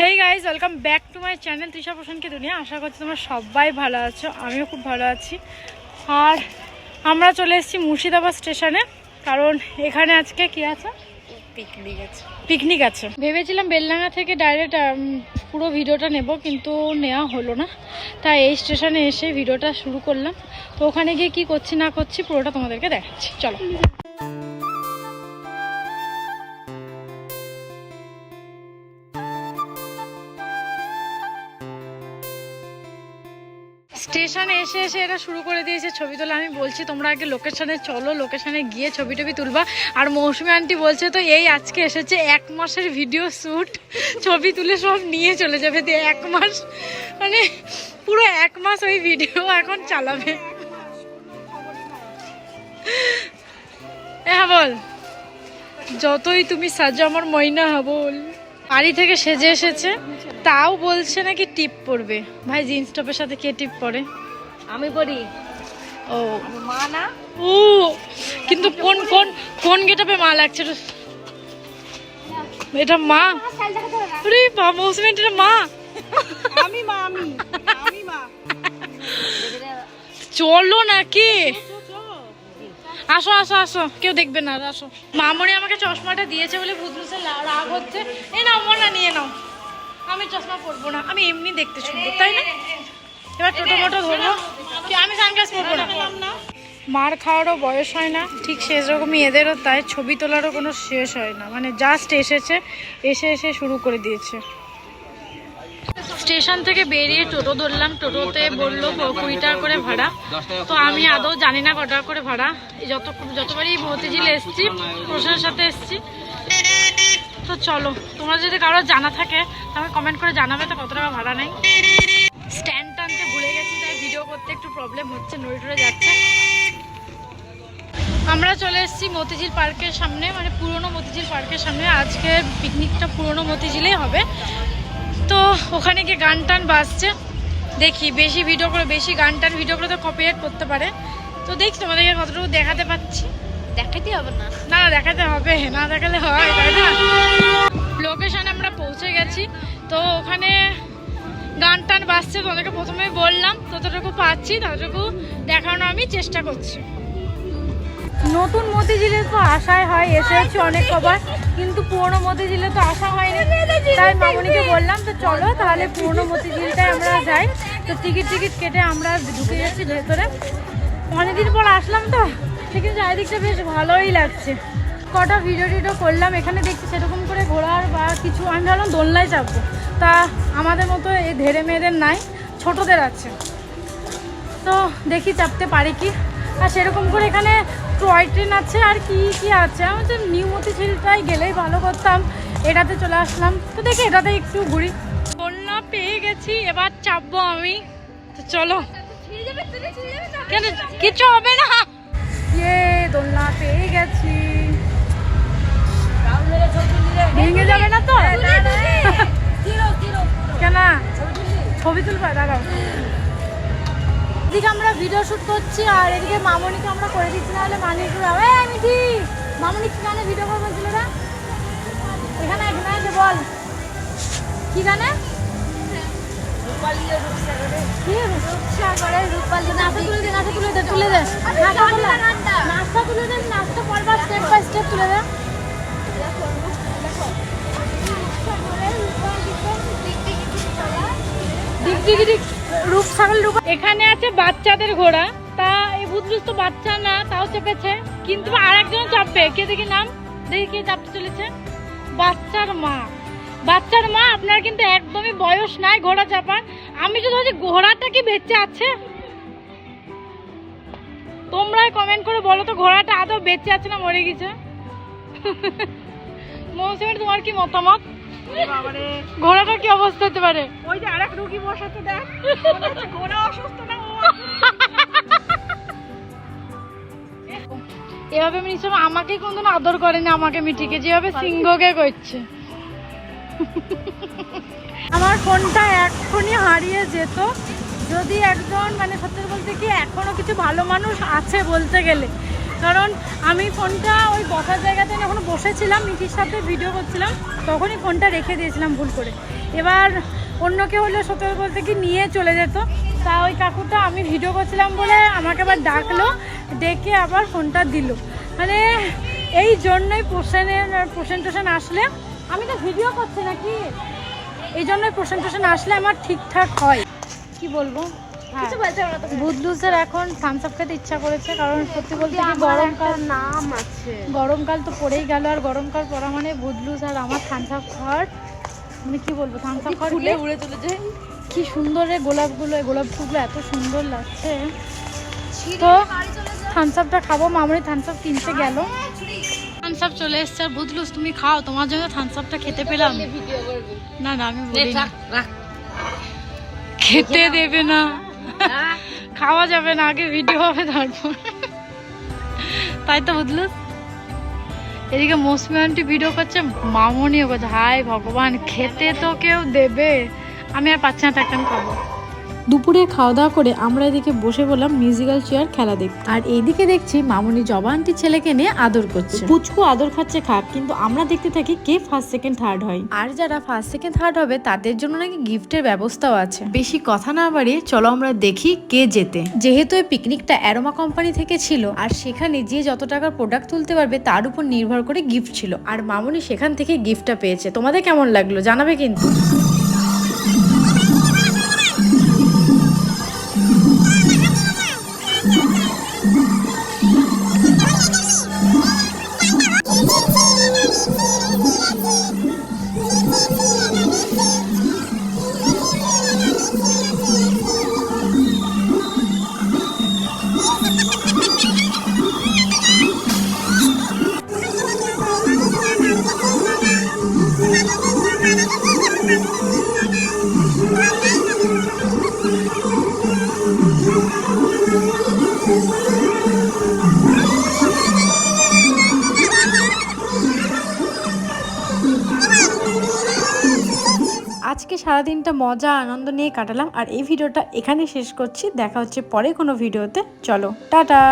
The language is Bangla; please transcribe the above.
Hey guys welcome back to my channel Trisha প্রশানকে দুনিয়া আশা করছি তোমরা সবাই ভালো আছো আমিও খুব ভালো আছি। আর আমরা চলে এসেছি মুর্শিদাবাদ স্টেশনে কারণ এখানে আজকে কি আছে? পিকনিক আছে। পিকনিক আছে। ভেবেছিলাম বেলডাঙ্গা থেকে ডাইরেক্ট পুরো ভিডিওটা নেব কিন্তু নেওয়া হলো না। তাই এই স্টেশনে এসে ভিডিওটা শুরু করলাম। তো ওখানে গিয়ে কি করছি না করছি পুরোটা তোমাদেরকে দেখাচ্ছি। চলো। স্টেশনে এসে এসে এটা শুরু করে দিয়েছে ছবি তোলা। আমি বলছি, তোমরা আগে লোকেশনে চলো, লোকেশনে গিয়ে ছবি টবি তুলবা। আর মৌসুমি আন্টি বলছে, তো এই আজকে এসেছে এক মাসের ভিডিও শ্যুট। ছবি তুলে সব নিয়ে চলে যাবে দিয়ে এক মাস। মানে পুরো এক মাস ওই ভিডিও এখন চালাবে। হ্যাঁ বল। যতই তুমি সাজো, আমার ময়না বল বাড়ি থেকে সেজে এসেছে। তাও বলছে নাকি টিপ পরবে। ভাই জিন্স টপের সাথে কে টিপ পরে? আমি পড়ি ও। মা না? ও কিন্তু কোন কোন কোন গেটাপে মা লাগছে? এটা মা? আরে বা মৌসুমি এটা মা। আমি মা আমি। আমি মা। চলো নাকি? আসো আসো আসো। কেউ দেখবে না আসো। মামনি আমাকে চশমাটা দিয়েছে বলে বুধুসে রাগ হচ্ছে। এই নাও মনা নিয়ে নাও। আমি চশমা পরবো না, আমি এমনি দেখতে সুন্দর তাই না? এবার টোটো মোটো ধরবো। কি, আমি সানগ্লাস পরবো না? মার খাওয়ারও বয়স হয় না, ঠিক সেরকমই এদেরও, তাই ছবি তোলারও কোনো শেষ হয় না। মানে জাস্ট এসেছে, এসে এসে শুরু করে দিয়েছে। স্টেশন থেকে বেরিয়ে টোটো ধরলাম। টোটোতে বলল কুড়ি টাকা করে ভাড়া। তো আমি আদৌ জানি না ক টাকা করে ভাড়া। যত, যতবারই মতিঝিলে এসছি প্রশাসনের সাথে এসছি। তো চলো, তোমরা যদি কারও জানা থাকে, তাহলে কমেন্ট করে জানাবে, তো কত টাকা ভাড়া নেই। স্ট্যান্ড টানতে ভুলে গেছি, তাই ভিডিও করতে একটু প্রবলেম হচ্ছে, নড়ে টড়ে যাচ্ছে। আমরা চলে এসেছি মতিঝিল পার্কের সামনে মানে পুরনো মতিঝিল পার্কের সামনে। আজকে পিকনিকটা পুরনো মতিঝিলেই হবে। তো ওখানে গিয়ে গান টান বাজছে। দেখি বেশি ভিডিও করে বেশি গান টান ভিডিও করে তো কপিরাইট করতে পারে। তো দেখি তোমাদেরকে কতটুকু দেখাতে পাচ্ছি। দেখাতে হবে না। না না দেখাতে হবে না দেখালে হয় তাই না? লোকেশনে আমরা পৌঁছে গেছি। তো ওখানে গান টান বাজছে তোমাদেরকে প্রথমে বললাম ততটুকু পাচ্ছি ততটুকু দেখানোর আমি চেষ্টা করছি। নতুন মতিঝিলে তো আশায় হয় এসেছি অনেক কবার কিন্তু পুরনো মতিঝিলে তো আসা হয়নি। তাই মামনিকে বললাম তো চলো তাহলে পুরনো মতিঝিলটায় আমরা যাই। তো টিকিট টিকিট কেটে আমরা ঢুকে যাচ্ছি ভেতরে। অনেকদিন পর আসলাম তো, সেখানে চারিদিকটা বেশ ভালোই লাগছে। কটা ভিডিও টিডিও করলাম, এখানে দেখছি সেরকম করে ঘোরার বা কিছু, আমি ভাবলাম দোলনায় চাপবো তা আমাদের মতো এই ধেড়ে মেয়েদের নাই, ছোটদের আছে। তো দেখি চাপতে পারি কি? আর সেরকম করে এখানে টয় ট্রেন আছে আর কি কি আছে? আমি তো নিউ মতিঝিলটাই গেলেই ভালো করতাম। এটাতে চলে আসলাম। তো দেখি এটাতে একটু ঘুরি। দোলনা পেয়ে গেছি এবার চাপবো আমি। তো চলো। কেন? কিছু হবে না। ইয়ে দোলনা পেয়ে গেছি। ভেঙে যাবে না তো? কেন? ছবি তুলবে দাঁড়াও। এদিকে আমরা ভিডিও শ্যুট করছি আর এদিকে মামনিকে আমরা করে দিচ্ছি না হলে মানি একটু এই মিঠি মামনি কি গানে ভিডিও করব না এখানে এখানে আছে বল কি গানে কি করে তুলে দে পরবার স্টেপ বাই স্টেপ তুলে দে দিক দিক দিক রূপ ছাগল রূপ এখানে আছে বাচ্চাদের ঘোড়া। তা এই বুধবুজ তো বাচ্চা না, তাও চেপেছে। কিন্তু আর একজন চাপবে। কে দেখি নাম? দেখি কে চাপতে চলেছে। বাচ্চার মা। বাচ্চার মা, আপনার কিন্তু একদমই বয়স নাই ঘোড়া চাপার। আমি যদি ভাবছি, ঘোড়াটা কি বেঁচে আছে? তোমরা কমেন্ট করে বলো তো, ঘোড়াটা আদৌ বেঁচে আছে না মরে গেছে? মৌসুমীর, তোমার কি মতামত? ঘোড়াটার কি অবস্থা হতে পারে? ওই যে আরেক রুগী বসাতে দেখ। ঘোড়া অসুস্থ না ও এভাবে নিশ্চয় আমাকে কোনদিন আদর করেনি আমাকে মিঠিকে যেভাবে সিংহকে করছে? আমার ফোনটা এক্ষুনি হারিয়ে যেত। যদি একজন মানে সত্যি বলতে কি এখনও কিছু ভালো মানুষ আছে বলতে গেলে। কারণ আমি ফোনটা ওই বসার জায়গাতে যখন বসেছিলাম মিঠির সাথে ভিডিও করছিলাম, তখনই ফোনটা রেখে দিয়েছিলাম ভুল করে। এবার অন্য কেউ হলে সত্যি বলতে কি নিয়ে চলে যেত, তা ওই কাকুটা আমি ভিডিও করছিলাম বলে আমাকে আবার ডাকলো, ডেকে আবার ফোনটা দিল। মানে এই জন্যই পোষণ টোষণ আসলে আমি তো ভিডিও করছি নাকি? এই জন্যই টোষণ আসলে আমার ঠিকঠাক হয়। কি বলব? কিছু বলতে না তো। এখন থামস আপ খেতে ইচ্ছা করেছে কারণ সত্যি বলতে কি আমার গরমকাল নাম আছে। গরমকাল তো পড়েই গেল আর গরমকাল পড়া মানে বুদলুস আর আমার থামস আপ খাওয়ার মানে কি বলব থামস আপ খাওয়ার ফুলে কি- উড়ে চলে যায় কি সুন্দর রে গোলাপগুলো গোলাপ ফুলগুলো এত সুন্দর লাগছে। তো থামস আপটা খাব মামনি থামস আপ কিনতে গেল। থামস আপ চলে এসছে আর বুধলুস তুমি খাও তোমার জন্য থামস আপটা খেতে পেলাম। না না আমি বলি না। খেতে দেবে না। খাওয়া যাবে না, আগে ভিডিও হবে তারপর। তাই তো বুঝলো? এদিকে মৌসুমি আন্টি ভিডিও করছে, মামনিও করছে। হাই ভগবান, খেতে তো কেউ দেবে। আমি আর পাচ্ছি না থাকতাম খাব। দুপুরে খাওয়া দাওয়া করে আমরা এদিকে বসে বললাম মিউজিক্যাল চেয়ার খেলা দেখতে। আর এইদিকে দেখছি মামুনি জবা আন্টি ছেলেকে নিয়ে আদর করছে। পুচকু আদর খাচ্ছে খাক, কিন্তু আমরা দেখতে থাকি কে ফার্স্ট সেকেন্ড থার্ড হয়। আর যারা ফার্স্ট সেকেন্ড থার্ড হবে, তাদের জন্য নাকি গিফটের ব্যবস্থাও আছে। বেশি কথা না বাড়িয়ে চলো আমরা দেখি কে জেতে। যেহেতু এই পিকনিকটা অ্যারোমা কোম্পানি থেকে ছিল, আর সেখানে যে যত টাকার প্রোডাক্ট তুলতে পারবে তার উপর নির্ভর করে গিফট ছিল। আর মামুনি সেখান থেকে গিফটটা পেয়েছে। তোমাদের কেমন লাগল জানাবে কিন্তু। আজকে সারাদিনটা মজা, আনন্দ নিয়ে কাটালাম, আর এই ভিডিওটা এখানে শেষ করছি। দেখা হচ্ছে পরে কোনো ভিডিওতে। চলো, টাটা!